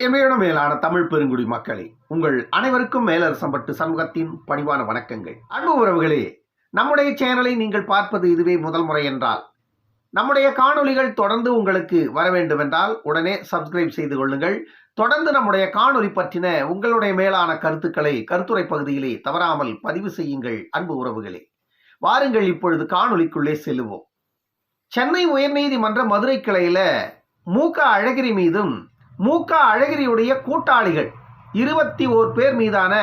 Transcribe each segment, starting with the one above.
எமையோட மேலான தமிழ் பெருங்குடி மக்களே உங்கள் அனைவருக்கும் மேலரசம்பட்டு சமூகத்தின் பணிவான வணக்கங்கள். அன்பு உறவுகளே நம்முடைய சேனலை நீங்கள் பார்ப்பது இதுவே முதல் முறை என்றால் நம்முடைய காணொலிகள் தொடர்ந்து உங்களுக்கு வர வேண்டுமென்றால் உடனே சப்ஸ்கிரைப் செய்து கொள்ளுங்கள். தொடர்ந்து நம்முடைய காணொலி பற்றின உங்களுடைய மேலான கருத்துக்களை கருத்துரை பகுதியிலே தவறாமல் பதிவு செய்யுங்கள் அன்பு உறவுகளே. வாருங்கள் இப்பொழுது காணொலிக்குள்ளே செல்லுவோம். சென்னை உயர்நீதிமன்ற மதுரை கிளையில மூக அழகிரி மீதும் மூக அழகிரியுடைய கூட்டாளிகள். இருபத்தி ஓர் பேர் மீதான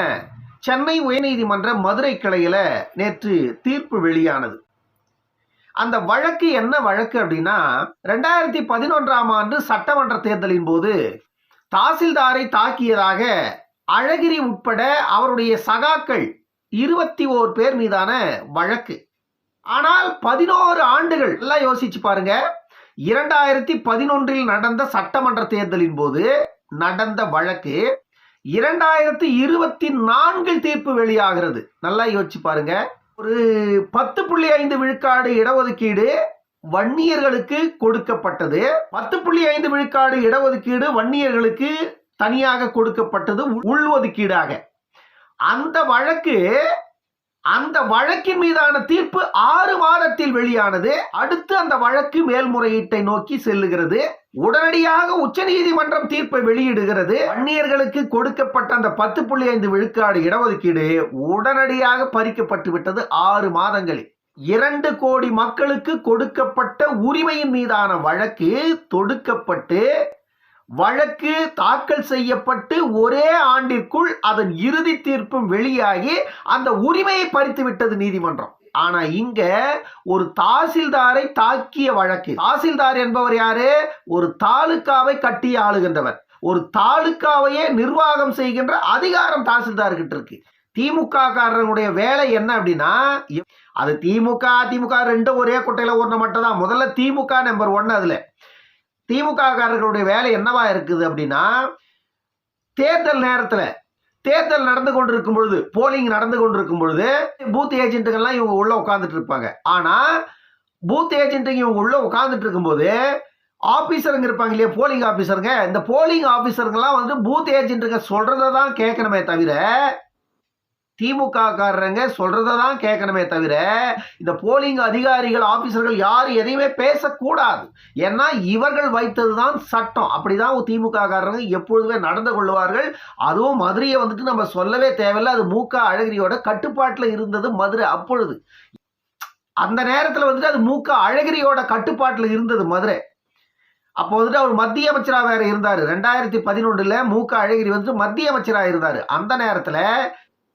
சென்னை உயர்நீதிமன்ற மதுரை கிளையில் நேற்று தீர்ப்பு வெளியானது. அந்த வழக்கு என்ன வழக்கு அப்படின்னா ரெண்டாயிரத்தி பதினொன்றாம் ஆண்டு சட்டமன்ற தேர்தலின் போது தாசில்தாரை தாக்கியதாக அழகிரி உட்பட அவருடைய சகாக்கள் இருபத்தி ஓர் பேர் மீதான வழக்கு. ஆனால் பதினோரு ஆண்டுகள் எல்லாம் யோசிச்சு பாருங்க. இரண்டாயிரத்தி பதினொன்றில் நடந்த சட்டமன்ற தேர்தலின் போது நடந்த வழக்கு இரண்டாயிரத்தி இருபத்தி நான்கில் தீர்ப்பு வெளியாகிறது. நல்லா யோசிச்சு பாருங்க. ஒரு பத்து புள்ளி ஐந்து விழுக்காடு இடஒதுக்கீடு வன்னியர்களுக்கு கொடுக்கப்பட்டது. பத்து புள்ளி ஐந்து விழுக்காடு இடஒதுக்கீடு வன்னியர்களுக்கு தனியாக கொடுக்கப்பட்டது உள்ஒதுக்கீடாக. அந்த வழக்கு அந்த வழக்கின் மீதான தீர்ப்பு ஆறு வாரத்தில் வெளியானது. அடுத்து அந்த வழக்கு மேல்முறையீட்டை நோக்கி செல்லுகிறது. உடனடியாக உச்சநீதிமன்றம் தீர்ப்பை வெளியிடுகிறது. அந்நியர்களுக்கு கொடுக்கப்பட்ட அந்த பத்து புள்ளி ஐந்து விழுக்காடு இடஒதுக்கீடு உடனடியாக பறிக்கப்பட்டு விட்டது ஆறு மாதங்களில். இரண்டு கோடி மக்களுக்கு கொடுக்கப்பட்ட உரிமையின் மீதான வழக்கு தொடுக்கப்பட்டு வழக்கு தாக்கல் செய்யப்பட்டு ஒரே ஆண்டிற்குள் அதன் இறுதி தீர்ப்பும் வெளியாகி அந்த உரிமையை பறித்து விட்டது நீதிமன்றம். ஆனா இங்க ஒரு தாசில்தாரை தாக்கிய வழக்கு. தாசில்தார் என்பவர் யாரு? ஒரு தாலுக்காவை கட்டி ஆளுகின்றவர். ஒரு தாலுக்காவையே நிர்வாகம் செய்கின்ற அதிகாரம் தாசில்தார்கிட்ட இருக்கு. திமுக காரனுடைய வேலை என்ன அப்படின்னா அது திமுக அதிமுக ரெண்டும் ஒரே குட்டையில ஒண்ணு மட்டும் தான் முதல்ல திமுக நம்பர் ஒன்னு அதுல. திமுககாரர்களுடைய வேலை என்னவா இருக்குது அப்படின்னா தேர்தல் நேரத்தில் தேர்தல் நடந்து கொண்டிருக்கும் பொழுது போலிங் நடந்து கொண்டிருக்கும் பொழுது பூத் ஏஜென்ட்டுகள்லாம் இவங்க உள்ளே உட்காந்துட்டு இருப்பாங்க. ஆனால் பூத் ஏஜென்ட்டுங்க இவங்க உள்ளே உட்காந்துட்டு இருக்கும்போது ஆஃபீஸருங்க இருப்பாங்க இல்லையா போலிங் ஆஃபீஸருங்க இந்த போலிங் ஆஃபீஸருங்கெல்லாம் வந்து பூத் ஏஜென்ட்டுங்க சொல்கிறத தான் கேட்கணுமே தவிர திமுக காரங்க தான் கேட்கணுமே தவிர இந்த போலிங் அதிகாரிகள் ஆபீசர்கள் யாரும் எதையுமே பேசக்கூடாது. ஏன்னா இவர்கள் வைத்தது தான் சட்டம். அப்படிதான் திமுக காரங்க எப்பொழுதுமே நடந்து கொள்வார்கள் அதுவும் மதுரையை வந்துட்டு நம்ம சொல்லவே தேவையில்லை. அது மூக்க அழகிரியோட கட்டுப்பாட்டில் இருந்தது மதுரை அப்பொழுது. அந்த நேரத்தில் வந்துட்டு அது மூக்க அழகிரியோட கட்டுப்பாட்டில் இருந்தது மதுரை. அப்போ வந்துட்டு அவர் மத்திய அமைச்சராக வேற இருந்தார். ரெண்டாயிரத்தி பதினொன்றில் மூக்க அழகிரி வந்துட்டு மத்திய அமைச்சராக இருந்தார். அந்த நேரத்தில்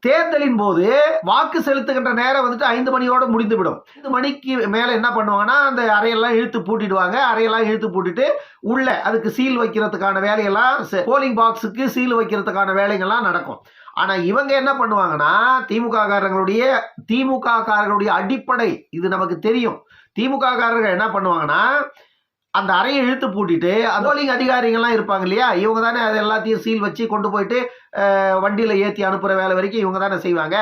தேர்தலின் போது வாக்கு செலுத்துகின்ற நேரம் வந்துட்டு ஐந்து மணியோட முடிந்துவிடும். ஐந்து மணிக்கு மேலே என்ன பண்ணுவாங்கன்னா அந்த அறையெல்லாம் இழுத்து பூட்டிடுவாங்க. அறையெல்லாம் இழுத்து பூட்டிட்டு உள்ள அதுக்கு சீல் வைக்கிறதுக்கான வேலையெல்லாம் போலிங் பாக்ஸுக்கு சீல் வைக்கிறதுக்கான வேலைகள்லாம் நடக்கும். ஆனால் இவங்க என்ன பண்ணுவாங்கன்னா திமுக காரங்களுடைய திமுக காரர்களுடைய அடிப்படை இது நமக்கு தெரியும். திமுக காரர்கள் என்ன பண்ணுவாங்கன்னா அந்த அறையை இழுத்து பூட்டிட்டு போலிங் அதிகாரிகள்லாம் இருப்பாங்க இல்லையா? இவங்க தானே அது எல்லாத்தையும் சீல் வச்சு கொண்டு போயிட்டு வண்டியில் ஏற்றி அனுப்புகிற வேலை வரைக்கும் இவங்க தானே செய்வாங்க.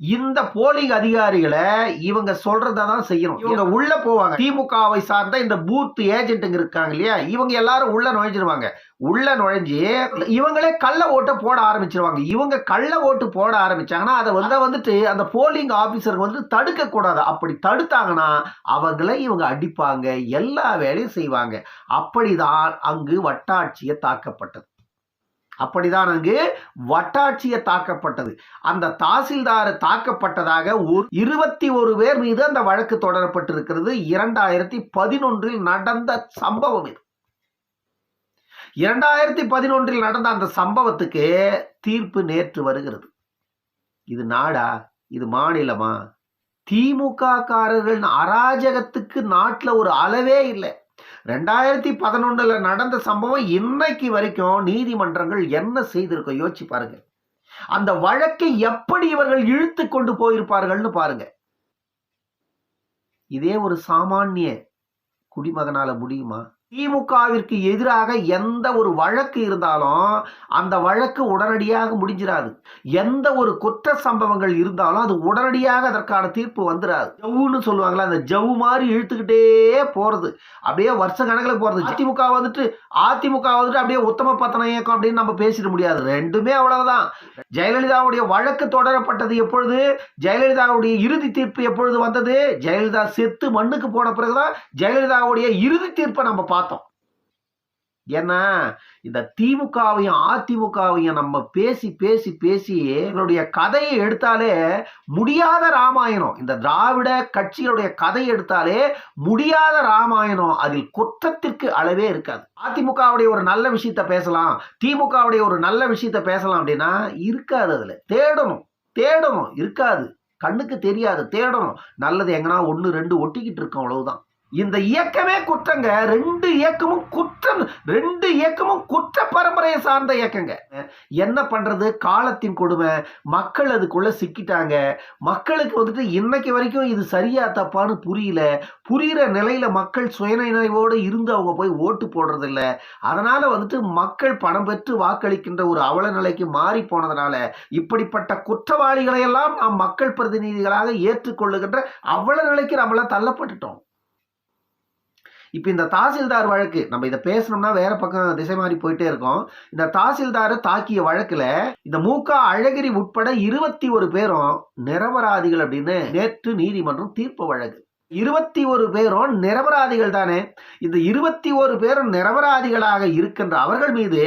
இந்த போலிங் அதிகாரிகளை இவங்க சொல்றதை தான் செய்யணும். இவங்க உள்ள போவாங்க. திமுகவை சார்ந்த இந்த பூத் ஏஜென்ட்டுங்க இருக்காங்க இல்லையா? இவங்க எல்லாரும் உள்ள நுழைஞ்சிருவாங்க. உள்ள நுழைஞ்சு இவங்களே கள்ள ஓட்டை போட ஆரம்பிச்சிருவாங்க. இவங்க கள்ள ஓட்டு போட ஆரம்பிச்சாங்கன்னா அதை வந்து வந்துட்டு அந்த போலிங் ஆபீசருக்கு வந்து தடுக்க கூடாது அப்படி தடுத்தாங்கன்னா அவங்கள இவங்க அடிப்பாங்க. எல்லா வேலையும் செய்வாங்க. அப்படிதான் அங்கு வட்டாட்சியை தாக்கப்பட்டது. அப்படிதான் அங்கு வட்டாட்சிய தாக்கப்பட்டது. அந்த தாசில்தார் தாக்கப்பட்டதாக ஒரு இருபத்தி ஒரு பேர் மீது அந்த வழக்கு தொடரப்பட்டிருக்கிறது. இரண்டாயிரத்தி பதினொன்றில் நடந்த சம்பவம் இது. இரண்டாயிரத்தி பதினொன்றில் நடந்த அந்த சம்பவத்துக்கு தீர்ப்பு நேற்று வருகிறது. இது நாடா? இது மாநிலமா? திமுக காரர்கள் அராஜகத்துக்கு நாட்டில் ஒரு அளவே இல்லை. ரெண்டாயிரத்தி பதினொன்னுல நடந்த சம்பவம் இன்னைக்கு வரைக்கும் நீதிமன்றங்கள் என்ன செய்திருக்கோம் யோசிச்சு பாருங்க. அந்த வழக்கை எப்படி இவர்கள் இழுத்து கொண்டு போயிருப்பார்கள்னு பாருங்க. இதே ஒரு சாமானிய குடிமகனால முடியுமா? திமுகவிற்கு எதிராக எந்த ஒரு வழக்கு இருந்தாலும் அந்த வழக்கு உடனடியாக முடிஞ்சிராது. எந்த ஒரு குற்ற சம்பவங்கள் இருந்தாலும் அது உடனடியாக அதற்கான தீர்ப்பு வந்துடாது ஜவ்வுன்னு சொல்லுவாங்களா அந்த ஜவ்வு மாதிரி இழுத்துக்கிட்டே போறது. அப்படியே வருஷ கணக்கில் போறது. அதிமுக வந்துட்டு அதிமுக வந்துட்டு அப்படியே உத்தம பத்தன இயக்கம் அப்படின்னு நம்ம பேசிட முடியாது. ரெண்டுமே அவ்வளவுதான். ஜெயலலிதாவுடைய வழக்கு தொடரப்பட்டது எப்பொழுது? ஜெயலலிதாவுடைய இறுதி தீர்ப்பு எப்பொழுது வந்தது? ஜெயலலிதா செத்து மண்ணுக்கு போன பிறகுதான் ஜெயலலிதாவுடைய இறுதி தீர்ப்பை நம்ம பார்த்தோம். ஏன்னா இந்த திமுகவையும் அதிமுகவையும் நம்ம பேசி பேசி பேசி எங்களுடைய கதையை எடுத்தாலே முடியாத ராமாயணம். இந்த திராவிட கட்சிகளுடைய கதையை எடுத்தாலே முடியாத ராமாயணம் அதில் குற்றத்திற்கு அளவே இருக்காது. அதிமுகவுடைய ஒரு நல்ல விஷயத்த பேசலாம். திமுகவுடைய ஒரு நல்ல விஷயத்த பேசலாம் அப்படின்னா இருக்காது அதுல. தேடணும். தேடணும். இருக்காது. கண்ணுக்கு தெரியாது. தேடணும். நல்லது எங்கன்னா ஒன்று ரெண்டு ஒட்டிக்கிட்டு இருக்கோம் அவ்வளவுதான். இந்த இயக்கமே குற்றங்க. ரெண்டு இயக்கமும் குற்றம் ரெண்டு இயக்கமும் குற்ற பரம்பரையை சார்ந்த இயக்கங்க. என்ன பண்றது? காலத்தின் கொடுமை. மக்கள் அதுக்குள்ள சிக்கிட்டாங்க. மக்களுக்கு வந்துட்டு இன்னைக்கு வரைக்கும் இது சரியா தப்பான்னு புரியல. புரியிற நிலையில மக்கள் சுயநினைவோடு இருந்து அவங்க போய் ஓட்டு போடுறது இல்லை அதனால வந்துட்டு மக்கள் பணம் பெற்று வாக்களிக்கின்ற ஒரு அவல நிலைக்கு மாறி போனதுனால இப்படிப்பட்ட குற்றவாளிகளையெல்லாம் நாம் மக்கள் பிரதிநிதிகளாக ஏற்றுக்கொள்ளுகின்ற அவல நிலைக்கு நம்மள தள்ளப்பட்டுட்டோம். இப்போ இந்த தாசில்தார் வழக்கு நம்ம இதை பேசணும்னா வேற பக்கம் திசை மாறி போயிட்டே இருக்கோம். இந்த தாசில்தாரை தாக்கிய வழக்குல இந்த மூக்கா அழகிரி உட்பட இருபத்தி ஒரு பேரும் நிரபராதிகள் அப்படின்னு நேற்று நீதிமன்றம் தீர்ப்பு வழக்கு. இருபத்தி ஒரு பேரும் நிரபராதிகள் தானே. இந்த இருபத்தி ஒரு பேரும் நிரபராதிகளாக இருக்கின்ற அவர்கள் மீது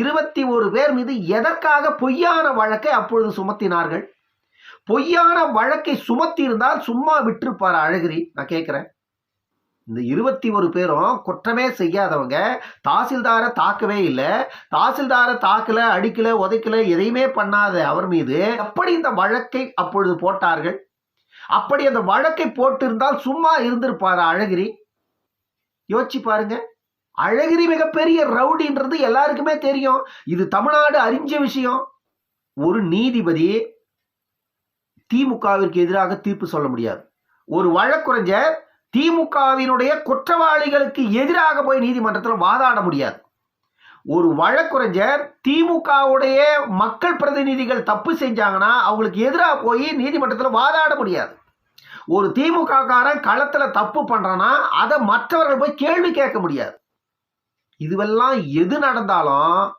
இருபத்தி ஒரு பேர் மீது எதற்காக பொய்யான வழக்கை அப்பொழுது சுமத்தினார்கள்? பொய்யான வழக்கை சுமத்தி இருந்தால் சும்மா விட்டிருப்பார் அழகிரி? நான் கேட்குறேன் இந்த இருபத்தி ஒரு பேரும் குற்றமே செய்யாதவங்க தாசில்தாரை தாக்கவே இல்லை. தாசில்தாரை தாக்கல அடிக்கல உதைக்கல எதையுமே பண்ணாத அவர் மீது எப்படி இந்த வழக்கை அப்பொழுது போட்டார்கள்? அப்படி அந்த வழக்கை போட்டிருந்தால் சும்மா இருந்திருப்பாரு அழகிரி? யோசிச்சு பாருங்க. அழகிரி மிகப்பெரிய ரவுடின்றது எல்லாருக்குமே தெரியும். இது தமிழ்நாடு அறிஞ்ச விஷயம். ஒரு நீதிபதி திமுகவிற்கு எதிராக தீர்ப்பு சொல்ல முடியாது. ஒரு வழக்குரைஞர் திமுகவினுடைய குற்றவாளிகளுக்கு எதிராக போய் நீதிமன்றத்தில் வாதாட முடியாது. ஒரு வழக்குரைஞர் திமுகவுடைய மக்கள் பிரதிநிதிகள் தப்பு செஞ்சாங்கன்னா அவங்களுக்கு எதிராக போய் நீதிமன்றத்தில் வாதாட முடியாது. ஒரு திமுகக்காரன் களத்தில் தப்பு பண்ணுறான்னா அதை மற்றவர்கள் போய் கேள்வி கேட்க முடியாது. இதுவெல்லாம் எது நடந்தாலும்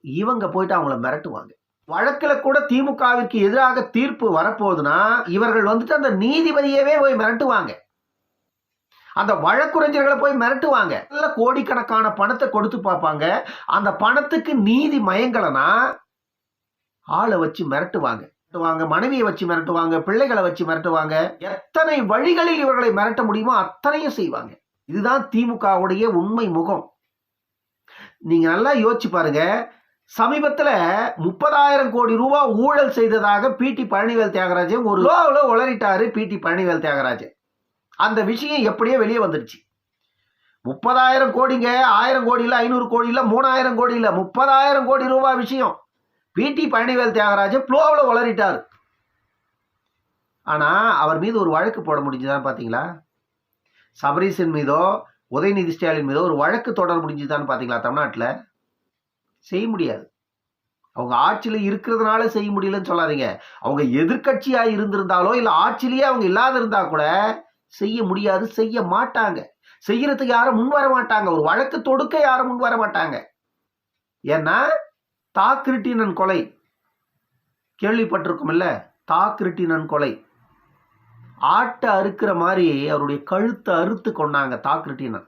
இவங்க போயிட்டு அவங்கள மிரட்டுவாங்க. வழக்கில் கூட திமுகவிற்கு எதிராக தீர்ப்பு வரப்போகுதுன்னா இவர்கள் வந்துட்டு அந்த நீதிபதியவே போய் மிரட்டுவாங்க. அந்த வழக்குரைஞர்களை போய் மிரட்டுவாங்க. நல்ல கோடிக்கணக்கான பணத்தை கொடுத்து பார்ப்பாங்க. அந்த பணத்துக்கு நீதி மயங்கலனா ஆளை வச்சு மிரட்டுவாங்க. மிரட்டுவாங்க மனைவியை வச்சு மிரட்டுவாங்க பிள்ளைகளை வச்சு மிரட்டுவாங்க. எத்தனை வழிகளில் இவர்களை மிரட்ட முடியுமோ அத்தனையும் செய்வாங்க. இதுதான் திமுகவுடைய உண்மை முகம். நீங்க நல்லா யோசிச்சு பாருங்க. சமீபத்தில் முப்பதாயிரம் கோடி ரூபாய் ஊழல் செய்ததாக பிடி பழனிவேல் தியாகராஜன் ஒரு லோவில் உளறிட்டாரு பிடி பழனிவேல் தியாகராஜன். அந்த விஷயம் எப்படியோ வெளியே வந்துடுச்சு. முப்பதாயிரம் கோடிங்க ஆயிரம் கோடி இல்லை ஐநூறு கோடி இல்லை மூணாயிரம் கோடி இல்லை முப்பதாயிரம் கோடி ரூபாய் விஷயம். பிடி பழனிவேல் தியாகராஜன் ப்ளோவில் வளரிட்டார் ஆனால் அவர் மீது ஒரு வழக்கு போட முடிஞ்சுதான்னு பார்த்தீங்களா சபரீசன் மீதோ உதயநிதி ஸ்டாலின் மீதோ ஒரு வழக்கு தொடர முடிஞ்சுதான்னு பார்த்தீங்களா தமிழ்நாட்டில்? செய்ய முடியாது. அவங்க ஆட்சியில் இருக்கிறதுனால செய்ய முடியலன்னு சொல்லாதீங்க. அவங்க எதிர்க்கட்சியாக இருந்திருந்தாலோ இல்லை ஆட்சியிலேயே அவங்க இல்லாத இருந்தால் கூட செய்ய முடியாது செய்ய மாட்டாங்க. செய்யறதுக்கு யாரும் முன் வர மாட்டாங்க. ஒரு வழக்கு தொடுக்க யாரும் முன் வர மாட்டாங்க. ஏன்னா தாக்கிருட்டினன் கொலை. கேள்விப்பட்டிருக்கும் இல்லை? தாக்கிருட்டினன் கொலை. ஆட்டை அறுக்கிற மாதிரி அவருடைய கழுத்தை அறுத்து கொண்டாங்க தாக்கிருட்டினன்.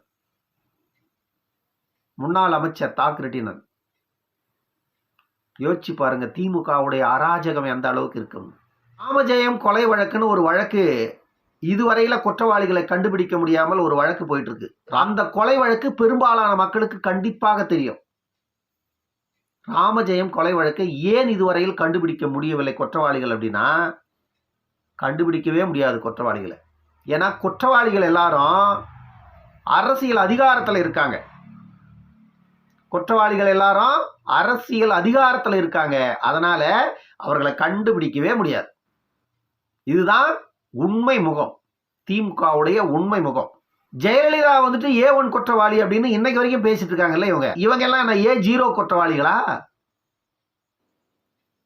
முன்னாள் அமைச்சர் தாக்கிருட்டினன். யோசிச்சு பாருங்க திமுகவுடைய அராஜகம் எந்த அளவுக்கு இருக்கும் ராமஜெயம் கொலை வழக்குன்னு ஒரு வழக்கு இதுவரையில குற்றவாளிகளை கண்டுபிடிக்க முடியாமல் ஒரு வழக்கு போயிட்டு இருக்கு அந்த கொலை வழக்கு பெரும்பாலான மக்களுக்கு கண்டிப்பாக தெரியும். ராமஜெயம் கொலை வழக்கை ஏன் இதுவரையில் கண்டுபிடிக்க முடியவில்லை குற்றவாளிகள் அப்படின்னா கண்டுபிடிக்கவே முடியாது குற்றவாளிகளை. ஏன்னா குற்றவாளிகள் எல்லாரும் அரசியல் அதிகாரத்தில் இருக்காங்க. குற்றவாளிகள் எல்லாரும் அரசியல் அதிகாரத்தில் இருக்காங்க. அதனால அவர்களை கண்டுபிடிக்கவே முடியாது. இதுதான் உண்மை முகம். திமுகவுடைய உண்மை முகம். ஜெயலலிதா வந்துட்டு ஏ ஒன் குற்றவாளி அப்படின்னு இன்னைக்கு வரைக்கும் பேசிட்டு இருக்காங்கல்ல இவங்க. இவங்க எல்லாம் என்ன ஏ ஜீரோ குற்றவாளிகளா?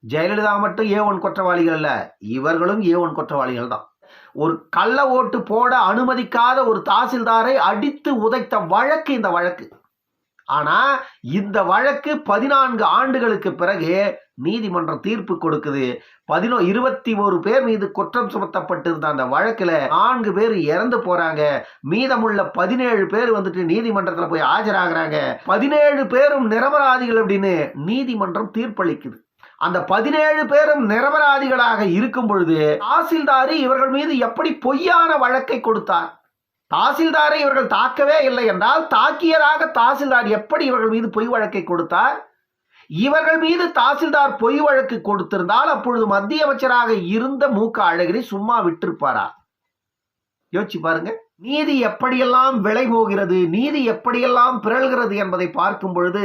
ஜெயலலிதா மட்டும் ஏ ஒன் குற்றவாளிகள் இல்லை இவர்களும் ஏ ஒன் குற்றவாளிகள் தான். ஒரு கள்ள ஓட்டு போட அனுமதிக்காத ஒரு தாசில்தாரை அடித்து உதைத்த வழக்கு இந்த வழக்கு. ஆனா இந்த வழக்கு பதினான்கு ஆண்டுகளுக்கு பிறகு நீதிமன்றம் தீர்ப்பு கொடுக்குது. பதினோ இருபத்தி ஒரு பேர் மீது குற்றம் சுமத்தப்பட்டிருந்த அந்த வழக்கில் நான்கு பேர் இறந்து போறாங்க. மீதமுள்ள பதினேழு பேர் வந்துட்டு நீதிமன்றத்தில் போய் ஆஜராகிறாங்க. பதினேழு பேரும் நிரபராதிகள் அப்படின்னு நீதிமன்றம் தீர்ப்பளிக்குது. அந்த பதினேழு பேரும் நிரபராதிகளாக இருக்கும் பொழுது தாசில்தாரி இவர்கள் மீது எப்படி பொய்யான வழக்கை கொடுத்தார்? தாசில்தாரை இவர்கள் தாக்கவே இல்லை என்றால் தாக்கியதாக தாசில்தார் எப்படி இவர்கள் மீது பொய் வழக்கை கொடுத்தார்? இவர்கள் மீது தாசில்தார் பொய் வழக்கு கொடுத்திருந்தால் அப்பொழுது மத்திய அமைச்சராக இருந்த மூக்க அழகிரி சும்மா விட்டிருப்பாரா? யோசிச்சு பாருங்க. நீதி எப்படியெல்லாம் விலை போகிறது நீதி எப்படியெல்லாம் பிறழ்கிறது என்பதை பார்க்கும் பொழுது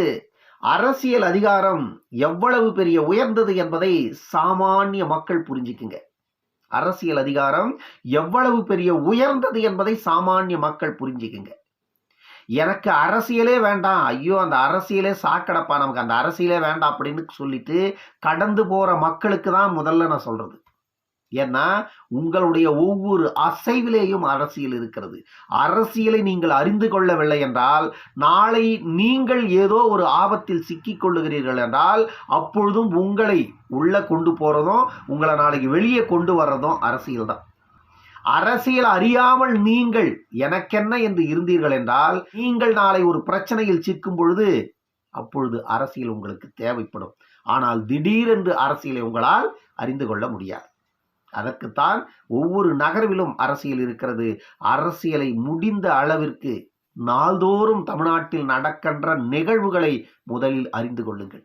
அரசியல் அதிகாரம் எவ்வளவு பெரிய உயர்ந்தது என்பதை சாமானிய மக்கள் புரிஞ்சுக்குங்க. அரசியல் அதிகாரம் எவ்வளவு பெரிய உயர்ந்தது என்பதை சாமானிய மக்கள் புரிஞ்சுக்குங்க. எனக்கு அரசியலே வேண்டாம். ஐயோ அந்த அரசியலே சாக்கடப்பா நமக்கு. அந்த அரசியலே வேண்டாம் அப்படின்னு சொல்லிட்டு கடந்து போகிற மக்களுக்கு தான் முதல்ல நான் சொல்கிறது ஏன்னா உங்களுடைய ஒவ்வொரு அசைவிலேயும் அரசியல் இருக்கிறது. அரசியலை நீங்கள் அறிந்து கொள்ளவில்லை என்றால் நாளை நீங்கள் ஏதோ ஒரு ஆபத்தில் சிக்கிக் கொள்ளுகிறீர்கள் என்றால் அப்பொழுதும் உங்களை உள்ளே கொண்டு போகிறதும் உங்களை நாளைக்கு வெளியே கொண்டு வர்றதும் அரசியல் தான். அரசியல் அறியாமல் நீங்கள் எனக்கென்ன என்று இருந்தீர்கள் என்றால் நீங்கள் நாளை ஒரு பிரச்சனையில் சிக்கும் பொழுது அப்பொழுது அரசியல் உங்களுக்கு தேவைப்படும். ஆனால் திடீரென்று அரசியலை உங்களால் அறிந்து கொள்ள முடியாது. அதற்குத்தான் ஒவ்வொரு நகர்விலும் அரசியல் இருக்கிறது. அரசியலை முடிந்த அளவிற்கு நாள்தோறும் தமிழ்நாட்டில் நடக்கின்ற நிகழ்வுகளை முதலில் அறிந்து கொள்ளுங்கள்.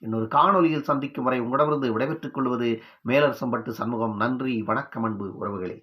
இன்னொரு காணொலியில் சந்திக்கும் வரை உங்களிடமிருந்து விடைபெற்றுக் கொள்வது மேலரசம்பட்டு சண்முகம். நன்றி வணக்கம் அன்பு உறவுகளே.